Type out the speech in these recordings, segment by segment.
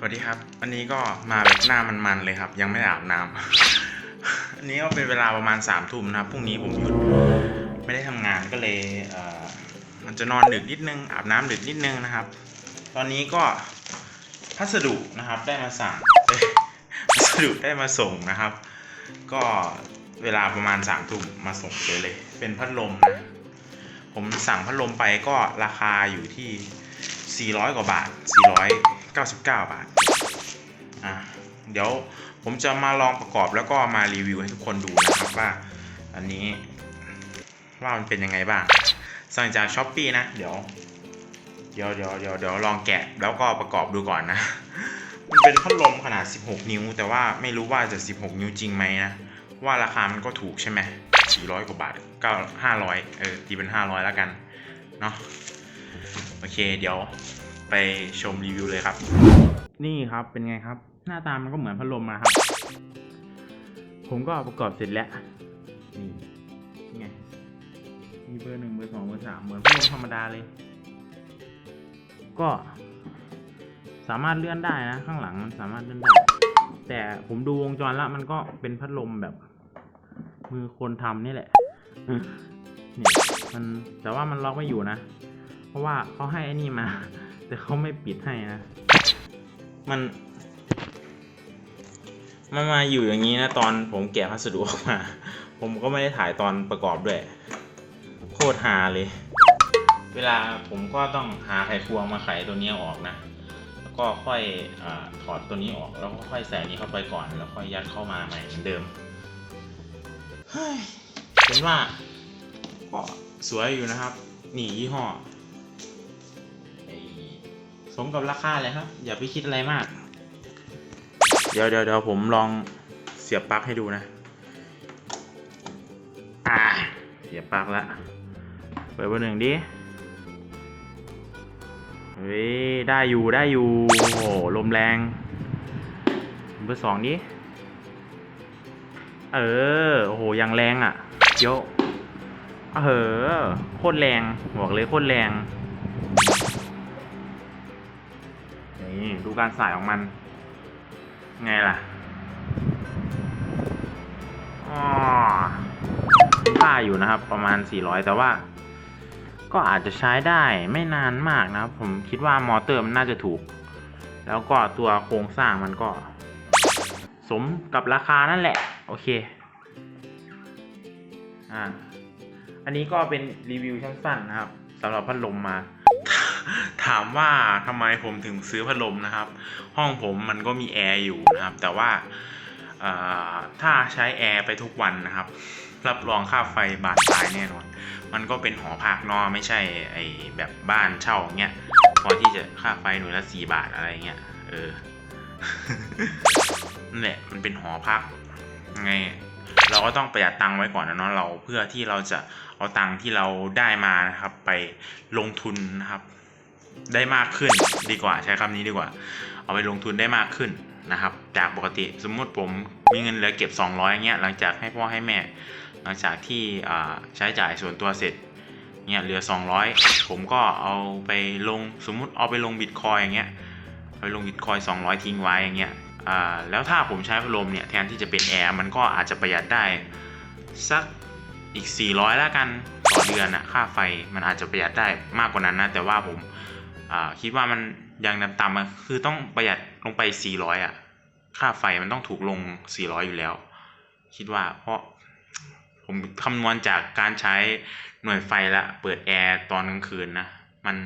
สวัสดีครับ อันนี้ก็มาแบบหน้ามันๆเลยครับ ยังไม่อาบน้ำ อันนี้ก็เป็นเวลาประมาณสามทุ่มนะครับพรุ่งนี้ผมหยุดไม่ได้ทำงานก็เลยเมันจะนอนดึกนิดนึงอาบน้ำดึกนิดนึงนะครับ ตอนนี้ก็พัสดุนะครับได้มาสั่งพัสดุได้มาส่งนะครับ ก็เวลาประมาณสามทุ่มมาส่งเลยเลย เป็นพัดลมนะผมสั่งพัดลมไปก็ราคาอยู่ที่ 400 กว่าบาท 99 บาทอะเดี๋ยวผมจะมาลองประกอบแล้วก็มารีวิวให้ทุกคนดูนะครับว่า อันนี้ว่ามันเป็นยังไงบ้าง สั่งจากช้อปปีนะ เดี๋ยว เดี๋ยวเดี๋ยวเดี๋ยวเดี๋ยวลองแกะแล้วก็ประกอบดูก่อนนะ มันเป็นพัดลมขนาด 16 นิ้ว แต่ว่าไม่รู้ว่าจะ 16 นิ้วจริงไหมนะ ว่าราคามันก็ถูกใช่ไหม400 กว่าบาทก็500 เออตีเป็น 500 แล้วกัน เนาะ โอเค เดี๋ยว ไปชมรีวิวเลยครับ นี่ครับเป็นไงครับ หน้าตามันก็เหมือนพัดลมนะครับ ผมก็ประกอบเสร็จแล้วนี่ไงมีเบอร์หนึ่งเบอร์สองเบอร์สามเหมือนพัดลมธรรมดาเลย ก็สามารถเลื่อนได้นะ ข้างหลังมันสามารถเลื่อนได้ แต่ผมดูวงจรแล้วมันก็เป็นพัดลมแบบ มือคนทำนี่แหละเนี่ยมันแต่ว่ามันล็อกไม่อยู่นะ เพราะว่าเขาให้ไอ้นี่มา แต่เขาไม่ปิดให้นะ มัน มันมาอยู่อย่างนี้นะตอนผมแกะพัสดุออกมา ผมก็ไม่ได้ถ่ายตอนประกอบด้วย โคตรฮาเลย เวลาผมก็ต้องหาไขควงมาไขตัวนี้ออกนะ แล้วก็ค่อยอถอดตัวนี้ออก แล้วก็ค่อยใส่นี้เข้าไปก่อน แล้วค่อยยัดเข้ามาใหม่เหมือนเดิมเฮ้ยเป็นว่าก็สวยอยู่นะครับ หนียี่ห้อ สมกับราคาเลยครับ อย่าไปคิดอะไรมาก เดี๋ยวเดี๋ยวเดี๋ยวผมลองเสียบปลั๊กให้ดูนะ อ่า เสียบปลั๊กแล้วเปิดเบอร์หนึ่งดิ เฮ้ย ได้อยู่ได้อยู่ โอ้โหลมแรง เบอร์สองดิ เออ โอ้โหยังแรงอะโยะเออโคตรแรง บอกเลยโคตรแรง นี่ดูการสายของมัน ไงล่ะอ๋อค่าอยู่นะครับ ประมาณ 400 แต่ว่า ก็อาจจะใช้ได้ไม่นานมากนะครับ ผมคิดว่ามอเตอร์มันน่าจะถูก แล้วก็ตัวโครงสร้างมันก็ สมกับราคานั่นแหละ โอเค อ่า อันนี้ก็เป็นรีวิวสั้นๆนะครับสำหรับพัดลมมา ถามว่าทำไมผมถึงซื้อพัดลมนะครับ ห้องผมมันก็มีแอร์อยู่นะครับ แต่ว่าถ้าใช้แอร์ไปทุกวันนะครับ รับรองค่าไฟบาทตายแน่นอน มันก็เป็นหอพักนอไม่ใช่ไอแบบบ้านเช่าเงี้ย พอที่จะค่าไฟหน่วยละสี่บาทอะไรเงี้ย เออนั่นแหละมันเป็นหอพัก ไง เราก็ต้องประหยัดตังค์ไว้ก่อนนะเนาะเราเพื่อที่เราจะเอาตังค์ที่เราได้มานะครับ ไปลงทุนนะครับ ได้มากขึ้นดีกว่าใช้คำนี้ดีกว่า เอาไปลงทุนได้มากขึ้นนะครับ จากปกติสมมุติผมมีเงินเหลือเก็บ 200อย่างเงี้ยหลังจากให้พ่อให้แม่ หลังจากที่ใช้จ่ายส่วนตัวเสร็จเนี่ยเหลือ 200 ผมก็เอาไปลงสมมุติเอาไปลงบิตคอยอย่างเงี้ยเอาไปลงบิตคอย200 ทิ้งไว้อย่างเงี้ยแล้วถ้าผมใช้พัดลมเนี่ยแทนที่จะเป็นแอร์มันก็อาจจะประหยัดได้สักอีก 400 แล้วกันต่อเดือนอะค่าไฟมันอาจจะประหยัดได้มากกว่านั้นนะแต่ว่าผม คิดว่ามันยังต่ำๆอะคือต้องประหยัดลงไป 400อะค่าไฟมันต้องถูกลง 400 อยู่แล้ว คิดว่าเพราะผมคำนวณจากการใช้หน่วยไฟละ เปิดแอร์ตอนกลางคืนนะ มัน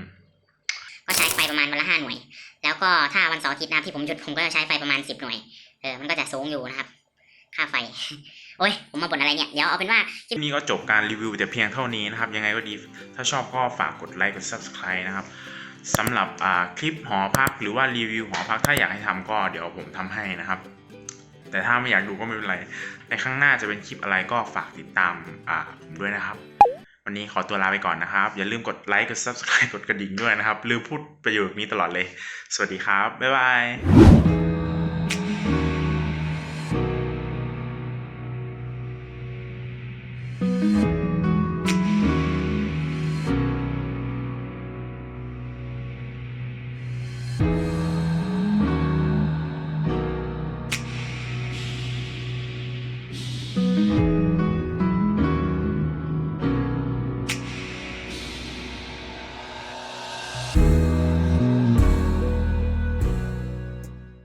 ก็ใช้ไฟประมาณวันละห้าหน่วย แล้วก็ถ้าวันเสาร์อาทิตย์นะครับที่ผมหยุดผมก็จะใช้ไฟประมาณสิบหน่วย เออ มันก็จะสูงอยู่นะครับ ค่าไฟ โอ้ย ผมมาบ่นอะไรเนี่ย เดี๋ยวเอาเป็นว่า คลิปนี้ก็จบการรีวิวแต่เพียงเท่านี้นะครับ ยังไงก็ดี ถ้าชอบก็ฝากกดไลค์ กด subscribe นะครับ สำหรับคลิปหอพักหรือว่ารีวิวหอพักถ้าอยากให้ทำก็เดี๋ยวผมทำให้นะครับ แต่ถ้าไม่อยากดูก็ไม่เป็นไร ในข้างหน้าจะเป็นคลิปอะไรก็ฝากติดตามผมด้วยนะครับ วันนี้ขอตัวลาไปก่อนนะครับ อย่าลืมกดไลค์กด subscribe กดกระดิ่งด้วยนะครับลืมพูดประโยคนี้ตลอดเลย สวัสดีครับ บ๊ายบาย